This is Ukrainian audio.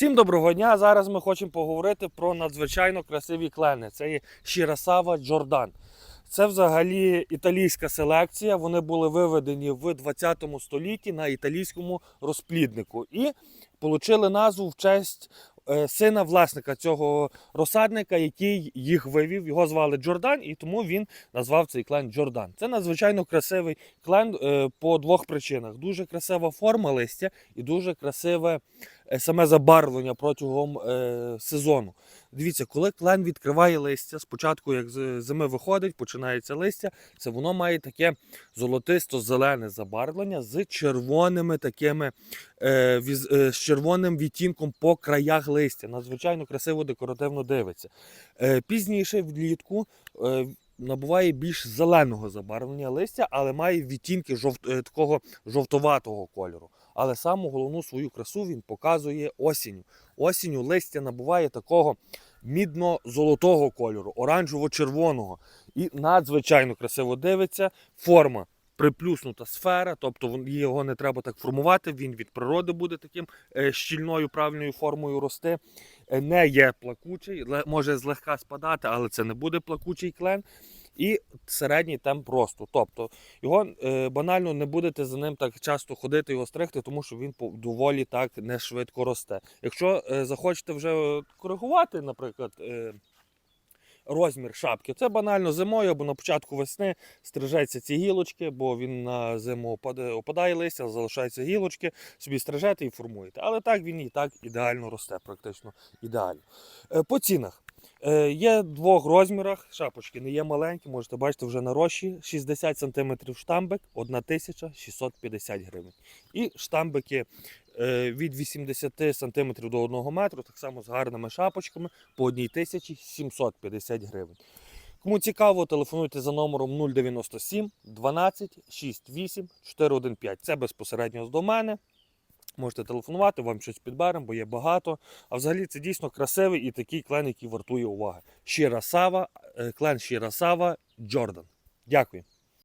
Всім доброго дня! Зараз ми хочемо поговорити про надзвичайно красиві клени. Це є Шірасава Джордан. Це взагалі італійська селекція. Вони були виведені в 20 столітті на італійському розпліднику і отримали назву в честь е, сина власника цього розсадника, який їх вивів. Його звали Джордан, і тому він назвав цей клен Джордан. Це надзвичайно красивий клен е, по двох причинах: дуже красива форма листя і дуже красиве саме забарвлення протягом е, сезону. Дивіться, коли клен відкриває листя, спочатку, як з зими виходить, починається листя, це воно має таке золотисто-зелене забарвлення з червоними такими е, віз, е, з червоним відтінком по краях листя. Надзвичайно красиво декоративно дивиться. Е, пізніше влітку. Е, Набуває більш зеленого забарвлення листя, але має відтінки жовт, е, такого жовтоватого кольору. Але саму головну свою красу він показує осінню. Осінню листя набуває такого мідно-золотого кольору, оранжево-червоного. І надзвичайно красиво дивиться. Форма приплюснута сфера, тобто його не треба так формувати. Він від природи буде таким е, щільною правильною формою рости. Е, Не є плакучий, може злегка спадати, але це не буде плакучий клен. І середній темп росту. Тобто його е, банально не будете за ним так часто ходити його стригти, тому що він доволі так не швидко росте. Якщо е, захочете вже е, коригувати, наприклад, розмір шапки, це банально зимою або на початку весни стрижеться ці гілочки, бо він на зиму опадає, опадає листя, залишаються гілочки, собі стрижете і формуєте. Але так він і так ідеально росте, практично ідеально. По цінах. Е, Є двох розмірах, шапочки не є маленькі, можете бачити вже на рощі. 60 см штамбик, 1650 гривень. І штамбики е, від 80 см до 1 метру, так само з гарними шапочками по 1750 гривень. Кому цікаво, телефонуйте за номером 097 12 68 415. Це безпосередньо до мене. Можете телефонувати, вам щось підберемо, бо є багато. А взагалі це дійсно красивий і такий клен, який вартує уваги. Щира сава, клен Щира Сава Джордан. Дякую.